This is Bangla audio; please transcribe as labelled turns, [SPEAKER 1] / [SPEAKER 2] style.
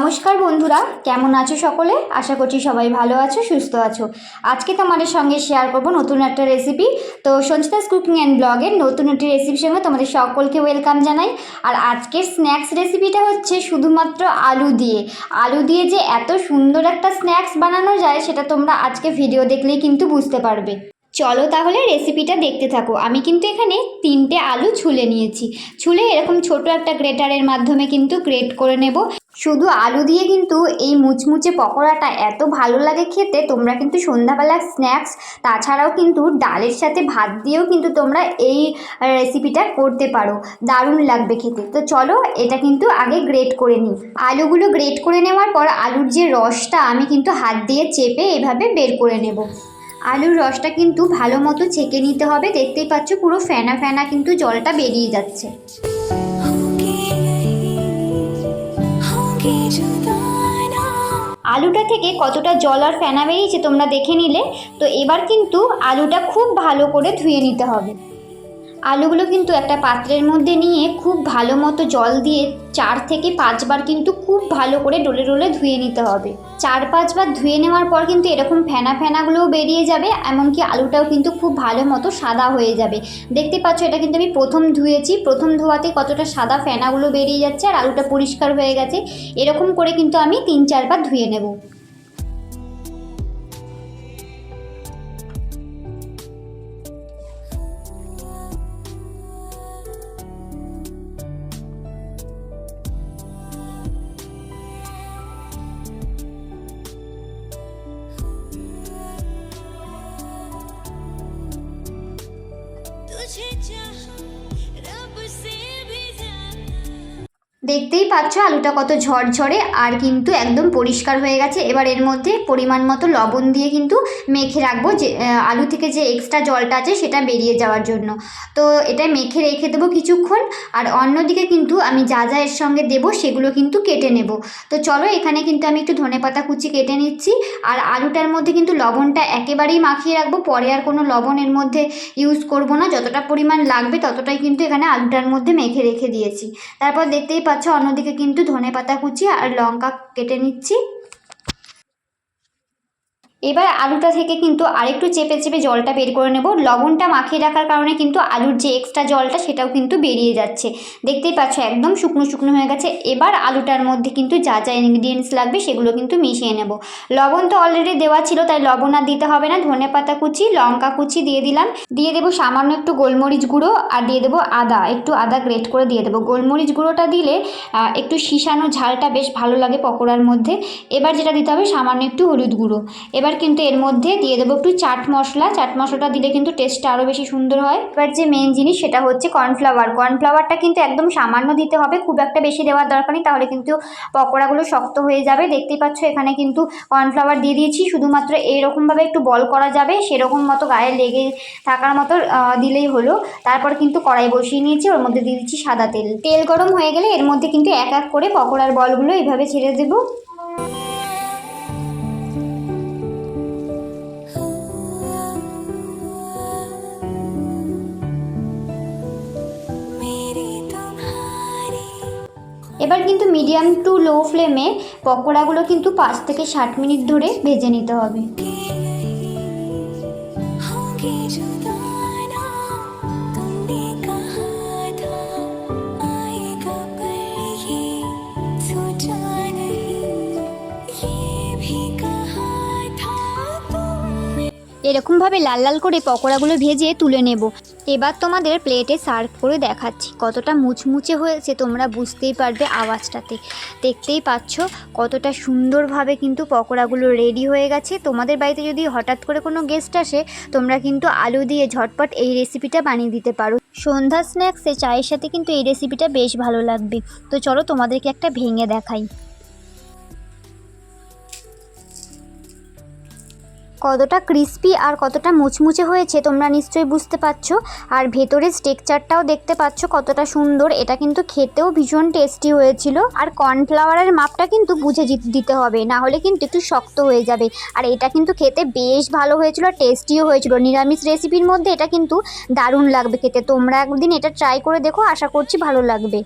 [SPEAKER 1] বন্ধুরা, কেমন আছো সকলে? আশা করছি সবাই ভালো আছো, সুস্থ আছো। আজকে তোমাদের সঙ্গে শেয়ার করব নতুন একটা রেসিপি তো সঞ্চিতাস কুকিং অ্যান্ড ব্লগের নতুন একটি রেসিপির সঙ্গে তোমাদের সকলকে ওয়েলকাম জানাই। আর আজকের স্ন্যাক্স রেসিপিটা হচ্ছে শুধুমাত্র আলু দিয়ে। আলু দিয়ে যে এত সুন্দর একটা স্ন্যাক্স বানানো যায়, সেটা তোমরা আজকে ভিডিও দেখলেই কিন্তু বুঝতে পারবে। চলো তাহলে রেসিপিটা দেখতে থাকো। আমি কিন্তু এখানে তিনটে আলু ছুলে নিয়েছি। ছুলে এরকম ছোট একটা গ্রেটারের মাধ্যমে কিন্তু গ্রেট করে নেব। শুধু আলু দিয়ে কিন্তু এই মুচমুচে পকোড়াটা এত ভালো লাগে খেতে, তোমরা কিন্তু সন্ধ্যাবেলা স্ন্যাক্স তাছাড়াও কিন্তু ডালের সাথে ভাত দিয়েও কিন্তু তোমরা এই রেসিপিটা করতে পারো। দারুণ লাগবে খেতে। তো চলো, এটা কিন্তু আগে গ্রেট করে নিই। আলুগুলো গ্রেট করে নেওয়ার পর আলুর যে রসটা আমি কিন্তু হাত দিয়ে চেপে এভাবে বের করে নেব। আলুর রসটা কিন্তু ভালো মতো ছেঁকে নিতে হবে। দেখতেই পাচ্ছ পুরো ফেনা ফেনা কিন্তু জলটা বেরিয়ে যাচ্ছে। আলুটা থেকে কতটা জল আর ফেনা বেরিয়েছে তোমরা দেখে নিলে। তো এবার কিন্তু আলুটা খুব ভালো করে ধুয়ে নিতে হবে। আলুগুলো কিন্তু একটা পাত্রের মধ্যে নিয়ে খুব ভালো মতো জল দিয়ে চার থেকে পাঁচবার কিন্তু খুব ভালো করে ডোলে ডলে ধুয়ে নিতে হবে। চার পাঁচবার ধুয়ে নেওয়ার পর কিন্তু এরকম ফেনা ফেনাগুলোও বেরিয়ে যাবে, এমনকি আলুটাও কিন্তু খুব ভালো মতো সাদা হয়ে যাবে। দেখতে পাচ্ছ, এটা কিন্তু আমি প্রথম ধুয়েছি, প্রথম ধোয়াতে কতটা সাদা ফেনাগুলো বেরিয়ে যাচ্ছে আর আলুটা পরিষ্কার হয়ে গেছে। এরকম করে কিন্তু আমি তিন চারবার ধুয়ে নেব। দেখতেই পাচ্ছ আলুটা কত ঝরঝরে আর কিন্তু একদম পরিষ্কার হয়ে গেছে। এবার এর মধ্যে পরিমাণ মতো লবণ দিয়ে কিন্তু মেখে রাখব যে আলু থেকে যে এক্সট্রা জলটা আছে সেটা বেরিয়ে যাওয়ার জন্য। তো এটা মেখে রেখে দেবো কিছুক্ষণ আর অন্যদিকে কিন্তু আমি যা যা এর সঙ্গে দেবো সেগুলো কিন্তু কেটে নেব। তো চলো এখানে কিন্তু আমি একটু ধনেপাতা কুচি কেটে নিচ্ছি আর আলুটার মধ্যে কিন্তু লবণটা একেবারেই মাখিয়ে রাখব। পরে আর কোনো লবণ এর মধ্যে ইউজ করব না। যতটা পরিমাণ লাগবে ততটাই কিন্তু এখানে আলুটার মধ্যে মেখে রেখে দিয়েছি। তারপর দেখতেই পাচ্ছ অন্যদিকে কিন্তু ধনে পাতা কুচি আর লঙ্কা কেটে নিচ্ছি। এবার আলুটা থেকে কিন্তু আরেকটু চেপে চেপে জলটা বের করে নেব। লবণটা মাখিয়ে রাখার কারণে কিন্তু আলুর যে এক্সট্রা জলটা সেটাও কিন্তু বেরিয়ে যাচ্ছে। দেখতেই পাচ্ছ একদম শুকনো শুকনো হয়ে গেছে। এবার আলুটার মধ্যে কিন্তু যা যা ইনগ্রিডিয়েন্টস লাগবে সেগুলো কিন্তু মিশিয়ে নেব। লবণ তো অলরেডি দেওয়া ছিল, তাই লবণ আর দিতে হবে না। ধনে পাতা কুচি, লঙ্কা কুচি দিয়ে দিলাম। দিয়ে দেবো সামান্য একটু গোলমরিচ গুঁড়ো আর দিয়ে দেবো আদা। একটু আদা গ্রেট করে দিয়ে দেবো। গোলমরিচ গুঁড়োটা দিলে একটু শিশানো ঝালটা বেশ ভালো লাগে পকোড়ার মধ্যে। এবার যেটা দিতে হবে সামান্য একটু হলুদ গুঁড়ো। এবার কিন্তু এর মধ্যে দিয়ে দেবো একটু চাট মশলা। চাট মশলাটা দিলে কিন্তু টেস্টটা আরও বেশি সুন্দর হয়। এবার যে মেন জিনিস সেটা হচ্ছে কর্নফ্লাওয়ার কর্নফ্লাওয়ারটা কিন্তু একদম সামান্য দিতে হবে, খুব একটা বেশি দেওয়ার দরকার নেই, তাহলে কিন্তু পকোড়াগুলো শক্ত হয়ে যাবে। দেখতেই পাচ্ছ এখানে কিন্তু কর্নফ্লাওয়ার দিয়ে দিয়েছি, শুধুমাত্র এইরকমভাবে একটু বল করা যাবে, সেরকম মতো গায়ে লেগে থাকার মতো দিলেই হলো। তারপর কিন্তু কড়াই বসিয়ে নিয়েছি, ওর মধ্যে দিয়ে দিচ্ছি সাদা তেল। তেল গরম হয়ে গেলে এর মধ্যে কিন্তু এক এক করে পকোড়ার বলগুলো এইভাবে ছেড়ে দেবো। এবার কিন্তু মিডিয়াম টু লো ফ্লেমে পকোড়াগুলো কিন্তু পাঁচ থেকে ষাট মিনিট ধরে ভেজে নিতে হবে। এরকমভাবে লাল লাল করে পকোড়াগুলো ভেজে তুলে নেব। এবার তোমাদের প্লেটে সার্ভ করে দেখাচ্ছি। কতটা মুচমুচে হয়েছে তোমরা বুঝতেই পারবে আওয়াজটাতে। দেখতেই পাচ্ছ কতটা সুন্দরভাবে কিন্তু পকোড়াগুলো রেডি হয়ে গেছে। তোমাদের বাড়িতে যদি হঠাৎ করে কোনো গেস্ট আসে, তোমরা কিন্তু আলু দিয়ে ঝটপট এই রেসিপিটা বানিয়ে দিতে পারো। সন্ধ্যা স্ন্যাক্সে চায়ের সাথে কিন্তু এই রেসিপিটা বেশ ভালো লাগবে। তো চলো তোমাদেরকে একটা ভেঙে দেখাই। কতটা ক্রিস্পি আর কতটা মুচমুচে হয়েছে তোমরা নিশ্চয়ই বুঝতে পারছ। আর ভেতরের স্টেকচারটাও দেখতে পাচ্ছ কতটা সুন্দর। এটা কিন্তু খেতেও ভীষণ টেস্টি হয়েছিল। আর কর্নফ্লাওয়ারের মাপটা কিন্তু বুঝে দিতে হবে, না হলে কিন্তু একটু শক্ত হয়ে যাবে। আর এটা কিন্তু খেতে বেশ ভালো হয়েছিল টেস্টিও হয়েছিল। নিরামিষ রেসিপির মধ্যে এটা কিন্তু দারুণ লাগবে খেতে। তোমরা একদিন এটা ট্রাই করে দেখো, আশা করছি ভালো লাগবে।